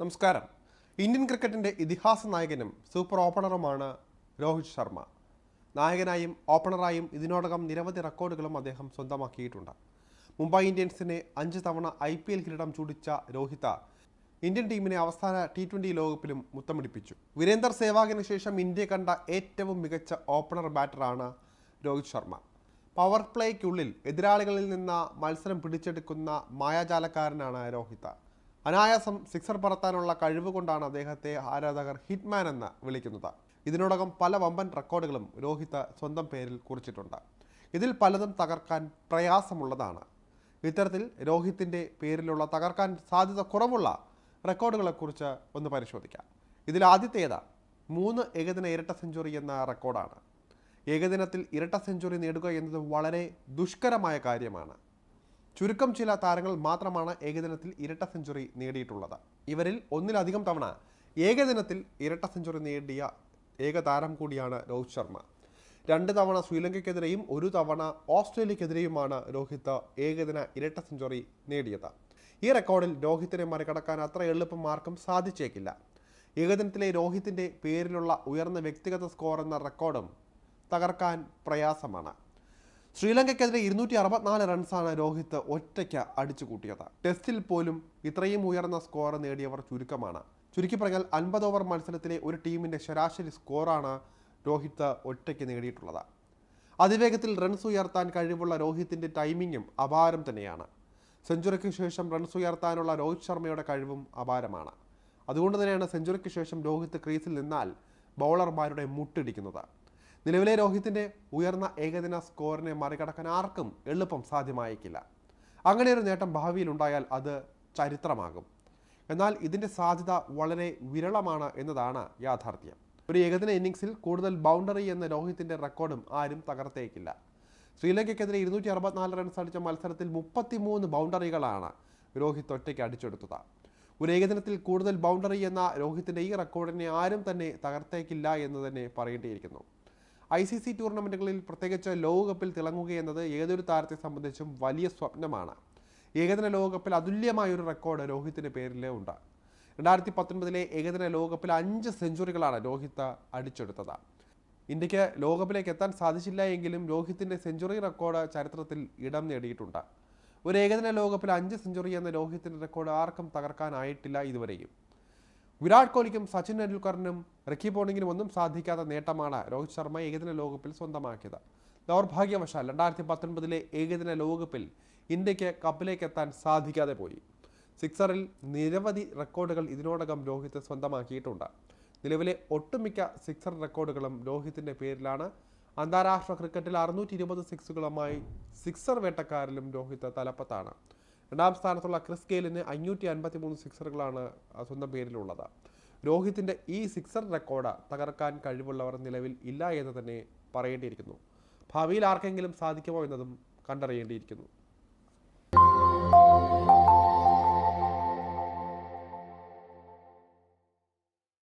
നമസ്കാരം. ഇന്ത്യൻ ക്രിക്കറ്റിന്റെ ഇതിഹാസ നായകനും സൂപ്പർ ഓപ്പണറുമാണ് രോഹിത് ശർമ്മ. നായകനായും ഓപ്പണറായും ഇതിനോടകം നിരവധി റെക്കോർഡുകളും അദ്ദേഹം സ്വന്തമാക്കിയിട്ടുണ്ട്. മുംബൈ ഇന്ത്യൻസിനെ അഞ്ച് തവണ ഐ പി എൽ കിരീടം ചൂടിച്ച രോഹിത ഇന്ത്യൻ ടീമിനെ അവസാന ടി ട്വന്റി ലോകകപ്പിലും മുത്തമിടിപ്പിച്ചു. വീരേന്ദർ സേവാഗിന് ശേഷം ഇന്ത്യ കണ്ട ഏറ്റവും മികച്ച ഓപ്പണർ ബാറ്ററാണ് രോഹിത് ശർമ്മ. പവർ പ്ലേക്കുള്ളിൽ എതിരാളികളിൽ നിന്ന് മത്സരം പിടിച്ചെടുക്കുന്ന മായാജാലക്കാരനാണ് രോഹിത. അനായാസം സിക്സർ പറത്താനുള്ള കഴിവ് കൊണ്ടാണ് അദ്ദേഹത്തെ ആരാധകർ ഹിറ്റ്മാൻ എന്ന് വിളിക്കുന്നത്. ഇതിനോടകം പല വമ്പൻ റെക്കോർഡുകളും രോഹിത് സ്വന്തം പേരിൽ കുറിച്ചിട്ടുണ്ട്. ഇതിൽ പലതും തകർക്കാൻ പ്രയാസമുള്ളതാണ്. ഇത്തരത്തിൽ രോഹിത്തിന്റെ പേരിലുള്ള തകർക്കാൻ സാധ്യത കുറവുള്ള റെക്കോർഡുകളെക്കുറിച്ച് ഒന്ന് പരിശോധിക്കാം. ഇതിൽ ആദ്യത്തേത് മൂന്ന് ഏകദിന ഇരട്ട സെഞ്ചുറി എന്ന റെക്കോർഡാണ്. ഏകദിനത്തിൽ ഇരട്ട സെഞ്ചുറി നേടുക എന്നത് വളരെ ദുഷ്കരമായ കാര്യമാണ്. ചുരുക്കം ചില താരങ്ങൾ മാത്രമാണ് ഏകദിനത്തിൽ ഇരട്ട സെഞ്ചുറി നേടിയിട്ടുള്ളത്. ഇവരിൽ ഒന്നിലധികം തവണ ഏകദിനത്തിൽ ഇരട്ട സെഞ്ചുറി നേടിയ ഏക താരം കൂടിയാണ് രോഹിത് ശർമ്മ. രണ്ട് തവണ ശ്രീലങ്കയ്ക്കെതിരെയും ഒരു തവണ ഓസ്ട്രേലിയക്കെതിരെയുമാണ് രോഹിത് ഏകദിന ഇരട്ട സെഞ്ചുറി നേടിയത്. ഈ റെക്കോർഡിൽ രോഹിത്തിനെ മറികടക്കാൻ അത്ര എളുപ്പം ആർക്കും സാധിച്ചേക്കില്ല. ഏകദിനത്തിലെ രോഹിത്തിന്റെ പേരിലുള്ള ഉയർന്ന വ്യക്തിഗത സ്കോർ എന്ന റെക്കോർഡും തകർക്കാൻ പ്രയാസമാണ്. ശ്രീലങ്കയ്ക്കെതിരെ ഇരുന്നൂറ്റി അറുപത്തിനാല് റൺസാണ് രോഹിത് ഒറ്റയ്ക്ക് അടിച്ചു കൂട്ടിയത് ടെസ്റ്റിൽ പോലും ഇത്രയും ഉയർന്ന സ്കോർ നേടിയവർ ചുരുക്കമാണ്. ചുരുക്കി പറഞ്ഞാൽ അൻപത് ഓവർ മത്സരത്തിലെ ഒരു ടീമിന്റെ ശരാശരി സ്കോറാണ് രോഹിത് ഒറ്റയ്ക്ക് നേടിയിട്ടുള്ളത്. അതിവേഗത്തിൽ റൺസ് ഉയർത്താൻ കഴിവുള്ള രോഹിത്തിന്റെ ടൈമിങ്ങും അപാരം തന്നെയാണ്. സെഞ്ചുറിക്ക് ശേഷം റൺസ് ഉയർത്താനുള്ള രോഹിത് ശർമ്മയുടെ കഴിവും അപാരമാണ്. അതുകൊണ്ട് തന്നെയാണ് സെഞ്ചുറിക്ക് ശേഷം രോഹിത് ക്രീസിൽ നിന്നാൽ ബൗളർമാരുടെ മുട്ടിടിക്കുന്നത്. നിലവിലെ രോഹിത്തിന്റെ ഉയർന്ന ഏകദിന സ്കോറിനെ മറികടക്കാൻ ആർക്കും എളുപ്പം സാധ്യമായേക്കില്ല. അങ്ങനെ ഒരു നേട്ടം ഭാവിയിൽ ഉണ്ടായാൽ അത് ചരിത്രമാകും. എന്നാൽ ഇതിന്റെ സാധ്യത വളരെ വിരളമാണ് എന്നതാണ് യാഥാർത്ഥ്യം. ഒരു ഏകദിന ഇന്നിങ്സിൽ കൂടുതൽ ബൗണ്ടറി എന്ന രോഹിത്തിന്റെ റെക്കോർഡും ആരും തകർത്തേക്കില്ല. ശ്രീലങ്കയ്ക്കെതിരെ ഇരുന്നൂറ്റി അറുപത്തിനാല് റൺസ് അടിച്ച മത്സരത്തിൽ മുപ്പത്തിമൂന്ന് ബൗണ്ടറികളാണ് രോഹിത് ഒറ്റയ്ക്ക് അടിച്ചെടുത്തത്. ഒരു ഏകദിനത്തിൽ കൂടുതൽ ബൗണ്ടറി എന്ന രോഹിത്തിന്റെ ഈ റെക്കോർഡിനെ ആരും തന്നെ തകർത്തേക്കില്ല എന്ന് തന്നെ പറയേണ്ടിയിരിക്കുന്നു. ഐ സി സി ടൂർണമെന്റുകളിൽ പ്രത്യേകിച്ച് ലോകകപ്പിൽ തിളങ്ങുകയെന്നത് ഏതൊരു താരത്തെ സംബന്ധിച്ചും വലിയ സ്വപ്നമാണ്. ഏകദിന ലോകകപ്പിൽ അതുല്യമായൊരു റെക്കോർഡ് രോഹിത്തിന്റെ പേരിൽ ഉണ്ട്. രണ്ടായിരത്തി പത്തൊൻപതിലെ ഏകദിന ലോകകപ്പിൽ അഞ്ച് സെഞ്ചുറികളാണ് രോഹിത്ത് അടിച്ചെടുത്തത്. ഇന്ത്യയ്ക്ക് ലോകകപ്പിലേക്ക് എത്താൻ സാധിച്ചില്ല എങ്കിലും രോഹിത്തിന്റെ സെഞ്ചുറി റെക്കോർഡ് ചരിത്രത്തിൽ ഇടം നേടിയിട്ടുണ്ട്. ഒരു ഏകദിന ലോകകപ്പിൽ അഞ്ച് സെഞ്ചുറി എന്ന രോഹിത്തിന്റെ റെക്കോർഡ് ആർക്കും തകർക്കാനായിട്ടില്ല ഇതുവരെയും. വിരാട് കോഹ്ലിക്കും സച്ചിൻ ടെണ്ടുൽക്കറിനും റിക്കി പോണിങ്ങിനും ഒന്നും സാധിക്കാത്ത നേട്ടമാണ് രോഹിത് ശർമ്മ ഏകദിന ലോകകപ്പിൽ സ്വന്തമാക്കിയത്. ദൗർഭാഗ്യവശാൽ രണ്ടായിരത്തി പത്തൊൻപതിലെ ഏകദിന ലോകകപ്പിൽ ഇന്ത്യയ്ക്ക് കപ്പിലേക്ക് എത്താൻ സാധിക്കാതെ പോയി. സിക്സറിൽ നിരവധി റെക്കോർഡുകൾ ഇതിനോടകം രോഹിത് സ്വന്തമാക്കിയിട്ടുണ്ട്. നിലവിലെ ഒട്ടുമിക്ക സിക്സർ റെക്കോർഡുകളും രോഹിത്തിന്റെ പേരിലാണ്. അന്താരാഷ്ട്ര ക്രിക്കറ്റിൽ അറുന്നൂറ്റി ഇരുപത് സിക്സുകളുമായി സിക്സർ വേട്ടക്കാരിലും രോഹിത് തലപ്പത്താണ്. രണ്ടാം സ്ഥാനത്തുള്ള ക്രിസ് ഗെയിലിന് അഞ്ഞൂറ്റി അൻപത്തി മൂന്ന് സിക്സറുകളാണ് സ്വന്തം പേരിലുള്ളത്. രോഹിത്തിന്റെ ഈ സിക്സർ റെക്കോർഡ് തകർക്കാൻ കഴിവുള്ളവർ നിലവിൽ ഇല്ല എന്ന് തന്നെ പറയേണ്ടിയിരിക്കുന്നു. ഭാവിയിൽ ആർക്കെങ്കിലും സാധിക്കുമോ എന്നതും കണ്ടറിയേണ്ടിയിരിക്കുന്നു.